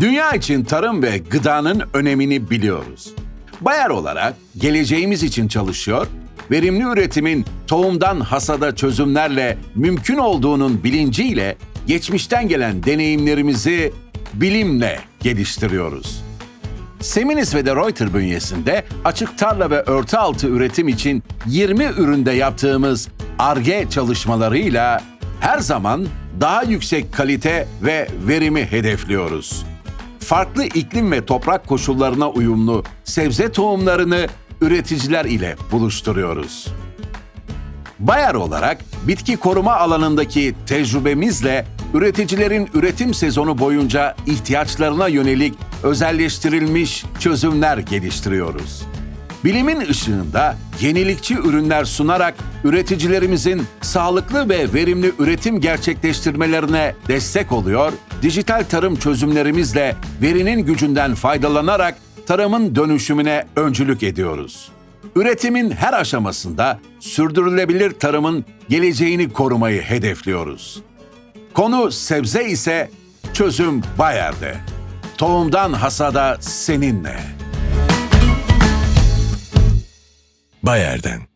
Dünya için tarım ve gıdanın önemini biliyoruz. Bayer olarak geleceğimiz için çalışıyor, verimli üretimin tohumdan hasada çözümlerle mümkün olduğunun bilinciyle geçmişten gelen deneyimlerimizi bilimle geliştiriyoruz. Seminis ve de Reuter bünyesinde açık tarla ve örtü altı üretim için 20 üründe yaptığımız ARGE çalışmalarıyla her zaman daha yüksek kalite ve verimi hedefliyoruz. Farklı iklim ve toprak koşullarına uyumlu sebze tohumlarını üreticiler ile buluşturuyoruz. Bayer olarak bitki koruma alanındaki tecrübemizle üreticilerin üretim sezonu boyunca ihtiyaçlarına yönelik özelleştirilmiş çözümler geliştiriyoruz. Bilimin ışığında yenilikçi ürünler sunarak üreticilerimizin sağlıklı ve verimli üretim gerçekleştirmelerine destek oluyor, dijital tarım çözümlerimizle verinin gücünden faydalanarak tarımın dönüşümüne öncülük ediyoruz. Üretimin her aşamasında sürdürülebilir tarımın geleceğini korumayı hedefliyoruz. Konu sebze ise çözüm Bayer'de. Tohumdan hasada seninle. Bayer'den.